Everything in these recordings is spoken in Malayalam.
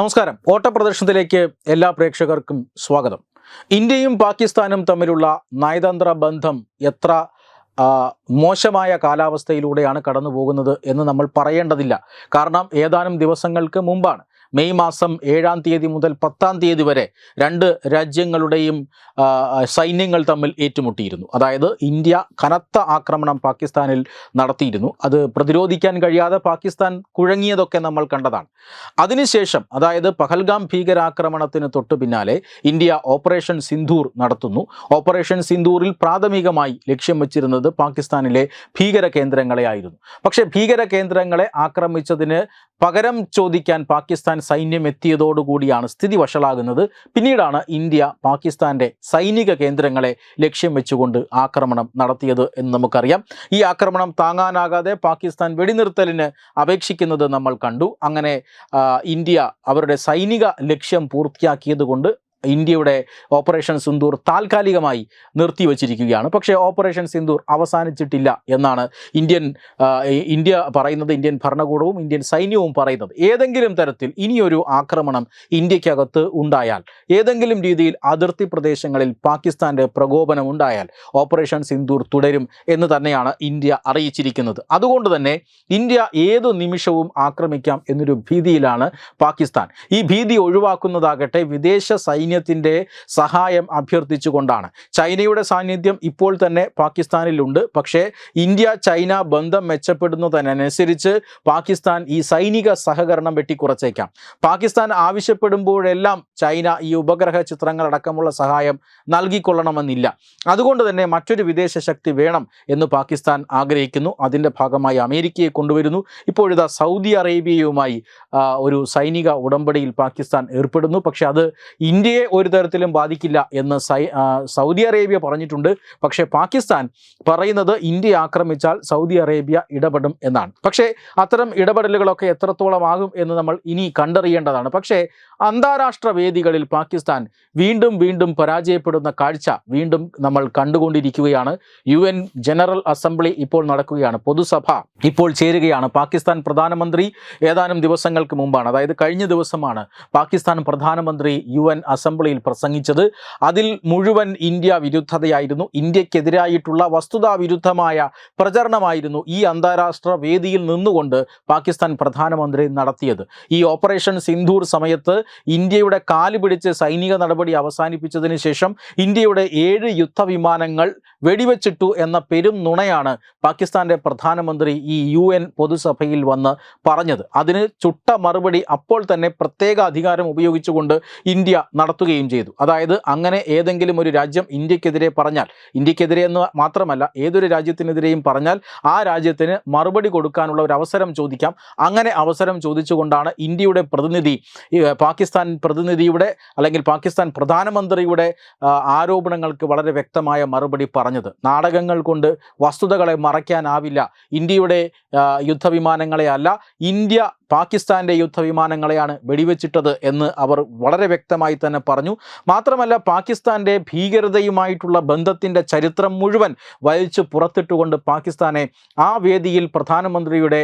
നമസ്കാരം. ഓട്ടപ്രദർശനത്തിലേക്ക് എല്ലാ പ്രേക്ഷകർക്കും സ്വാഗതം. ഇന്ത്യയും പാകിസ്ഥാനും തമ്മിലുള്ള നയതന്ത്ര ബന്ധം എത്ര മോശമായ കാലാവസ്ഥയിലൂടെയാണ് കടന്നു പോകുന്നത് എന്ന് നമ്മൾ പറയേണ്ടതില്ല. കാരണം ഏതാനും ദിവസങ്ങൾക്ക് മുമ്പാണ്. മെയ് മാസം ഏഴാം തീയതി മുതൽ പത്താം തീയതി വരെ രണ്ട് രാജ്യങ്ങളുടെയും സൈന്യങ്ങൾ തമ്മിൽ ഏറ്റുമുട്ടിയിരുന്നു. അതായത് ഇന്ത്യ കനത്ത ആക്രമണം പാകിസ്ഥാനിൽ നടത്തിയിരുന്നു. അത് പ്രതിരോധിക്കാൻ കഴിയാതെ പാകിസ്ഥാൻ കുഴങ്ങിയതൊക്കെ നമ്മൾ കണ്ടതാണ്. അതിനുശേഷം അതായത് പഹൽഗാം ഭീകരാക്രമണത്തിന് തൊട്ടു പിന്നാലെ ഇന്ത്യ ഓപ്പറേഷൻ സിന്ധൂർ നടത്തുന്നു. ഓപ്പറേഷൻ സിന്ധൂറിൽ പ്രാഥമികമായി ലക്ഷ്യം വച്ചിരുന്നത് പാകിസ്ഥാനിലെ ഭീകര കേന്ദ്രങ്ങളെ ആയിരുന്നു പക്ഷേ ഭീകര കേന്ദ്രങ്ങളെ ആക്രമിച്ചതിന് പകരം ചോദിക്കാൻ പാകിസ്ഥാൻ സൈന്യം എത്തിയതോടുകൂടിയാണ് സ്ഥിതി വഷളാകുന്നത്. പിന്നീടാണ് ഇന്ത്യ പാകിസ്ഥാന്റെ സൈനിക കേന്ദ്രങ്ങളെ ലക്ഷ്യം വെച്ചുകൊണ്ട് ആക്രമണം നടത്തിയത് എന്ന് നമുക്കറിയാം. ഈ ആക്രമണം താങ്ങാനാകാതെ പാകിസ്ഥാൻ വെടിനിർത്തലിന് അപേക്ഷിക്കുന്നത് നമ്മൾ കണ്ടു. അങ്ങനെ ഇന്ത്യ അവരുടെ സൈനിക ലക്ഷ്യം പൂർത്തിയാക്കിയത് കൊണ്ട് ഇന്ത്യയുടെ ഓപ്പറേഷൻ സിന്ദൂർ താൽക്കാലികമായി നിർത്തിവച്ചിരിക്കുകയാണ്. പക്ഷേ ഓപ്പറേഷൻ സിന്ദൂർ അവസാനിച്ചിട്ടില്ല എന്നാണ് ഇന്ത്യൻ ഇന്ത്യ പറയുന്നത് ഇന്ത്യൻ ഭരണകൂടവും ഇന്ത്യൻ സൈന്യവും പറയുന്നത്. ഏതെങ്കിലും തരത്തിൽ ഇനിയൊരു ആക്രമണം ഇന്ത്യക്കകത്ത് ഉണ്ടായാൽ ഏതെങ്കിലും രീതിയിൽ അതിർത്തി പ്രദേശങ്ങളിൽ പാകിസ്ഥാന്റെ പ്രകോപനം ഉണ്ടായാൽ ഓപ്പറേഷൻ സിന്ദൂർ തുടരും എന്ന് തന്നെയാണ് ഇന്ത്യ അറിയിച്ചിരിക്കുന്നത്. അതുകൊണ്ട് തന്നെ ഇന്ത്യ ഏതു നിമിഷവും ആക്രമിക്കാം എന്നൊരു ഭീതിയിലാണ് പാകിസ്ഥാൻ. ഈ ഭീതി ഒഴിവാക്കുന്നതാകട്ടെ വിദേശ സൈന്യത്തിന്റെ സഹായം അഭ്യർത്ഥിച്ചുകൊണ്ടാണ്. ചൈനയുടെ സാന്നിധ്യം ഇപ്പോൾ തന്നെ പാകിസ്ഥാനിലുണ്ട്. പക്ഷേ ഇന്ത്യ ചൈന ബന്ധം മെച്ചപ്പെടുന്നതിനനുസരിച്ച് പാകിസ്ഥാൻ ഈ സൈനിക സഹകരണം വെട്ടിക്കുറച്ചേക്കാം. പാകിസ്ഥാൻ ആവശ്യപ്പെടുമ്പോഴെല്ലാം ചൈന ഈ ഉപഗ്രഹ ചിത്രങ്ങളടക്കമുള്ള സഹായം നൽകിക്കൊള്ളണമെന്നില്ല. അതുകൊണ്ട് തന്നെ മറ്റൊരു വിദേശ ശക്തി വേണം എന്ന് പാകിസ്ഥാൻ ആഗ്രഹിക്കുന്നു. അതിന്റെ ഭാഗമായി അമേരിക്കയെ കൊണ്ടുവരുന്നു. ഇപ്പോഴിതാ സൗദി അറേബ്യയുമായി ഒരു സൈനിക ഉടമ്പടിയിൽ പാകിസ്ഥാൻ ഏർപ്പെടുന്നു. പക്ഷെ അത് ഇന്ത്യയെ ഒരു തരത്തിലും ബാധിക്കില്ല എന്ന് സൗദി അറേബ്യ പറഞ്ഞിട്ടുണ്ട്. പക്ഷേ പാകിസ്ഥാൻ പറയുന്നത് ഇന്ത്യ ആക്രമിച്ചാൽ സൗദി അറേബ്യ ഇടപെടും എന്നാണ്. പക്ഷേ അത്തരം ഇടപെടലുകളൊക്കെ എത്രത്തോളം ആകും എന്ന് നമ്മൾ ഇനി കണ്ടറിയേണ്ടതാണ്. പക്ഷേ അന്താരാഷ്ട്ര വേദികളിൽ പാകിസ്ഥാൻ വീണ്ടും വീണ്ടും പരാജയപ്പെടുന്ന കാഴ്ച വീണ്ടും നമ്മൾ കണ്ടുകൊണ്ടിരിക്കുകയാണ്. യു എൻ ജനറൽ അസംബ്ലി ഇപ്പോൾ നടക്കുകയാണ്. പൊതുസഭ ഇപ്പോൾ ചേരുകയാണ്. പാകിസ്ഥാൻ പ്രധാനമന്ത്രി ഏതാനും ദിവസങ്ങൾക്ക് മുമ്പാണ് അതായത് കഴിഞ്ഞ ദിവസമാണ് പാകിസ്ഥാൻ പ്രധാനമന്ത്രി യു എൻ അസംബ്ലിയിൽ പ്രസംഗിച്ചത്. അതിൽ മുഴുവൻ ഇന്ത്യ വിരുദ്ധതയായിരുന്നു. ഇന്ത്യക്കെതിരായിട്ടുള്ള വസ്തുതാവിരുദ്ധമായ പ്രചരണമായിരുന്നു ഈ അന്താരാഷ്ട്ര വേദിയിൽ നിന്നുകൊണ്ട് പാകിസ്ഥാൻ പ്രധാനമന്ത്രി നടത്തിയത്. ഈ ഓപ്പറേഷൻ സിന്ധൂർ സമയത്ത് ഇന്ത്യയുടെ കാൽ പിടിച്ച് സൈനിക നടപടി അവസാനിപ്പിച്ചതിന് ശേഷം ഇന്ത്യയുടെ ഏഴ് യുദ്ധവിമാനങ്ങൾ വെടിവെച്ചിട്ടു എന്ന പെരും നുണയാണ് പാകിസ്ഥാന്റെ പ്രധാനമന്ത്രി ഈ യു എൻ പൊതുസഭയിൽ വന്ന് പറഞ്ഞത്. അതിന് ചുട്ട മറുപടി അപ്പോൾ തന്നെ പ്രത്യേക അധികാരം ഉപയോഗിച്ചുകൊണ്ട് ഇന്ത്യ നടത്തുകയും ചെയ്തു. അതായത് അങ്ങനെ ഏതെങ്കിലും ഒരു രാജ്യം ഇന്ത്യക്കെതിരെ പറഞ്ഞാൽ ഇന്ത്യക്കെതിരെ എന്ന് മാത്രമല്ല ഏതൊരു രാജ്യത്തിനെതിരെയും പറഞ്ഞാൽ ആ രാജ്യത്തിന് മറുപടി കൊടുക്കാനുള്ള ഒരു അവസരം ചോദിക്കാം. അങ്ങനെ അവസരം ചോദിച്ചുകൊണ്ടാണ് ഇന്ത്യയുടെ പ്രതിനിധി ഏർ, പാകിസ്ഥാൻ പ്രതിനിധിയുടെ അല്ലെങ്കിൽ പാകിസ്ഥാൻ പ്രധാനമന്ത്രിയുടെ ആരോപണങ്ങൾക്ക് വളരെ വ്യക്തമായ മറുപടി പറഞ്ഞത്. നാടകങ്ങൾ കൊണ്ട് വസ്തുതകളെ മറയ്ക്കാനാവില്ല. ഇന്ത്യയുടെ യുദ്ധവിമാനങ്ങളെ അല്ല ഇന്ത്യ പാകിസ്ഥാന്റെ യുദ്ധവിമാനങ്ങളെയാണ് വെടിവെച്ചിട്ടത് എന്ന് അവർ വളരെ വ്യക്തമായി തന്നെ പറഞ്ഞു. മാത്രമല്ല പാകിസ്ഥാന്റെ ഭീകരതയുമായിട്ടുള്ള ബന്ധത്തിന്റെ ചരിത്രം മുഴുവൻ വലിച്ചു പുറത്തിട്ടുകൊണ്ട് പാകിസ്ഥാനെ ആ വേദിയിൽ പ്രധാനമന്ത്രിയുടെ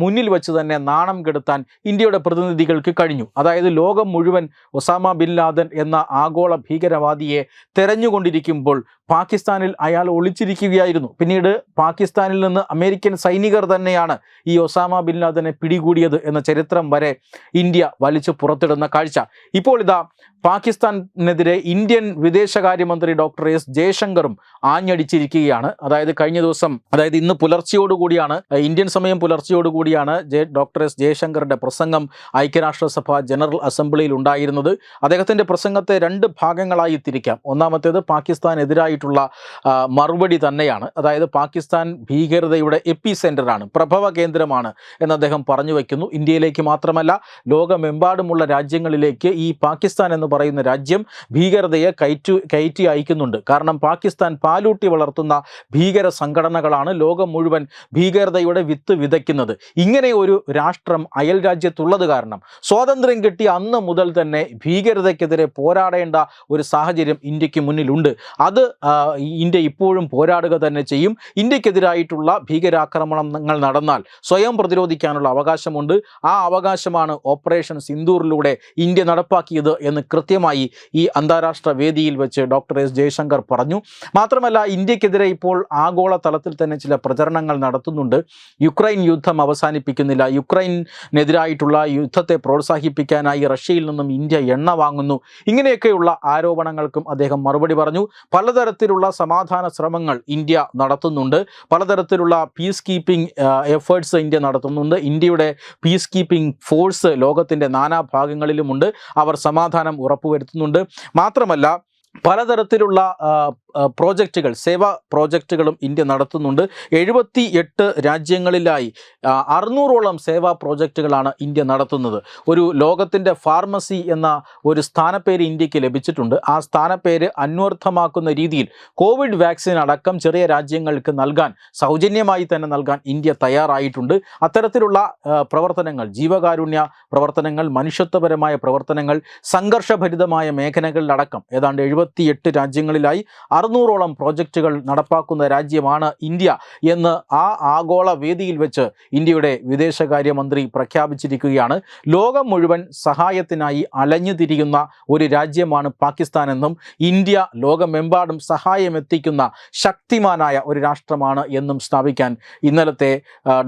മുന്നിൽ വെച്ച് തന്നെ നാണം കെടുത്താൻ ഇന്ത്യയുടെ പ്രതിനിധികൾക്ക് കഴിഞ്ഞു. അതായത് ലോകം മുഴുവൻ ഒസാമ ബിൻ ലാദൻ എന്ന ആഗോള ഭീകരവാദിയെ തെരഞ്ഞുകൊണ്ടിരിക്കുമ്പോൾ പാകിസ്ഥാനിൽ അയാൾ ഒളിച്ചിരിക്കുകയായിരുന്നു. പിന്നീട് പാകിസ്ഥാനിൽ നിന്ന് അമേരിക്കൻ സൈനികർ തന്നെയാണ് ഈ ഒസാമ ബിൻ ലാദനെ പിടികൂടിയത് എന്ന ചരിത്രം വരെ ഇന്ത്യ വലിച്ചു പുറത്തിടുന്ന കാഴ്ച. ഇപ്പോൾ ഇതാ പാകിസ്ഥാനെതിരെ ഇന്ത്യൻ വിദേശകാര്യമന്ത്രി ഡോക്ടർ എസ് ജയശങ്കറും ആഞ്ഞടിച്ചിരിക്കുകയാണ്. അതായത് കഴിഞ്ഞ ദിവസം അതായത് ഇന്ന് പുലർച്ചയോടുകൂടിയാണ് ഇന്ത്യൻ സമയം പുലർച്ചയോടുകൂടിയാണ് ജെ ഡോക്ടർ എസ് ജയശങ്കറിന്റെ പ്രസംഗം ഐക്യരാഷ്ട്രസഭ ജനറൽ അസംബ്ലിയിൽ ഉണ്ടായിരുന്നത്. അദ്ദേഹത്തിന്റെ പ്രസംഗത്തെ രണ്ട് ഭാഗങ്ങളായി തിരിക്കാം. ഒന്നാമത്തേത് പാകിസ്ഥാനെതിരായിട്ടുള്ള ആ, മറുപടി തന്നെയാണ്. അതായത് പാകിസ്ഥാൻ ഭീകരതയുടെ എപ്പി സെന്ററാണ് പ്രഭവ കേന്ദ്രമാണ് എന്ന് അദ്ദേഹം പറഞ്ഞു വയ്ക്കുന്നു ഇന്ത്യയിലേക്ക് മാത്രമല്ല ലോകമെമ്പാടുമുള്ള രാജ്യങ്ങളിലേക്ക് ഈ പാകിസ്ഥാൻ എന്ന് പറയുന്ന രാജ്യം ഭീകരതയെ കയറ്റു കയറ്റി അയക്കുന്നുണ്ട്. കാരണം പാകിസ്ഥാൻ പാലൂട്ടി വളർത്തുന്ന ഭീകര സംഘടനകളാണ് ലോകം മുഴുവൻ ഭീകരതയുടെ വിത്ത് വിതയ്ക്കുന്നത്. ഇങ്ങനെ ഒരു രാഷ്ട്രം അയൽ രാജ്യത്തുള്ളത് കാരണം സ്വാതന്ത്ര്യം കിട്ടിയ അന്ന് മുതൽ തന്നെ ഭീകരതയ്ക്കെതിരെ പോരാടേണ്ട ഒരു സാഹചര്യം ഇന്ത്യയ്ക്ക് മുന്നിലുണ്ട്. അത് ഇന്ത്യ ഇപ്പോഴും പോരാടുക തന്നെ ചെയ്യും. ഇന്ത്യക്കെതിരായിട്ടുള്ള ഭീകരാക്രമണങ്ങൾ നടന്നാൽ സ്വയം പ്രതിരോധിക്കാനുള്ള അവകാശമുണ്ട്. ആ അവകാശമാണ് ഓപ്പറേഷൻ സിന്ദൂറിലൂടെ ഇന്ത്യ നടപ്പാക്കിയത് എന്ന് കൃത്യമായി ഈ അന്താരാഷ്ട്ര വേദിയിൽ വെച്ച് ഡോക്ടർ എസ് ജയശങ്കർ പറഞ്ഞു. മാത്രമല്ല ഇന്ത്യക്കെതിരെ ഇപ്പോൾ ആഗോള തലത്തിൽ തന്നെ ചില പ്രചരണങ്ങൾ നടത്തുന്നുണ്ട്. യുക്രൈൻ യുദ്ധം അവസാനിപ്പിക്കുന്നില്ല. യുക്രൈനെതിരായിട്ടുള്ള യുദ്ധത്തെ പ്രോത്സാഹിപ്പിക്കാനായി റഷ്യയിൽ നിന്നും ഇന്ത്യ എണ്ണ വാങ്ങുന്നു. ഇങ്ങനെയൊക്കെയുള്ള ആരോപണങ്ങൾക്കും അദ്ദേഹം മറുപടി പറഞ്ഞു. പലതരത്തിലുള്ള സമാധാന ശ്രമങ്ങൾ ഇന്ത്യ നടത്തുന്നുണ്ട്. പലതരത്തിലുള്ള പീസ് കീപ്പിംഗ് എഫേർട്സ് ഇന്ത്യ നടത്തുന്നുണ്ട്. ഇന്ത്യയുടെ പീസ് കീപ്പിംഗ് ഫോഴ്സ് ലോകത്തിന്റെ നാനാഭാഗങ്ങളിലുമുണ്ട് അവർ സമാധാനം ഉറപ്പുവരുത്തുന്നുണ്ട്. മാത്രമല്ല പലതരത്തിലുള്ള പ്രോജക്റ്റുകൾ സേവാ പ്രോജക്റ്റുകളും ഇന്ത്യ നടത്തുന്നുണ്ട്. എഴുപത്തി എട്ട് രാജ്യങ്ങളിലായി അറുന്നൂറോളം സേവാ പ്രോജക്റ്റുകളാണ് ഇന്ത്യ നടത്തുന്നത്. ഒരു ലോകത്തിന്റെ ഫാർമസി എന്ന ഒരു സ്ഥാനപ്പേര് ഇന്ത്യയ്ക്ക് ലഭിച്ചിട്ടുണ്ട്. ആ സ്ഥാനപ്പേര് അന്വർത്ഥമാക്കുന്ന രീതിയിൽ കോവിഡ് വാക്സിൻ അടക്കം ചെറിയ രാജ്യങ്ങൾക്ക് നൽകാൻ സൗജന്യമായി തന്നെ നൽകാൻ ഇന്ത്യ തയ്യാറായിട്ടുണ്ട്. അത്തരത്തിലുള്ള പ്രവർത്തനങ്ങൾ ജീവകാരുണ്യ പ്രവർത്തനങ്ങൾ മനുഷ്യത്വപരമായ പ്രവർത്തനങ്ങൾ സംഘർഷഭരിതമായ മേഖലകളിലടക്കം ഏതാണ്ട് എഴുപത്തിയെട്ട് രാജ്യങ്ങളിലായി അറുന്നൂറോളം പ്രോജക്റ്റുകൾ നടപ്പാക്കുന്ന രാജ്യമാണ് ഇന്ത്യ എന്ന് ആ ആഗോള വേദിയിൽ വെച്ച് ഇന്ത്യയുടെ വിദേശകാര്യമന്ത്രി പ്രഖ്യാപിച്ചിരിക്കുകയാണ്. ലോകം മുഴുവൻ സഹായത്തിനായി അലഞ്ഞു തിരിയുന്ന ഒരു രാജ്യമാണ് പാകിസ്ഥാനെന്നും ഇന്ത്യ ലോകമെമ്പാടും സഹായമെത്തിക്കുന്ന ശക്തിമാനായ ഒരു രാഷ്ട്രമാണ് എന്നും സ്ഥാപിക്കാൻ ഇന്നലത്തെ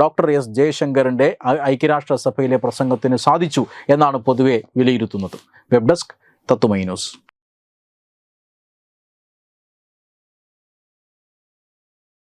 ഡോക്ടർ എസ് ജയശങ്കറിന്റെ ഐക്യരാഷ്ട്രസഭയിലെ പ്രസംഗത്തിന് സാധിച്ചു എന്നാണ് പൊതുവെ വിലയിരുത്തുന്നത്. Web desk Tatwamayi news.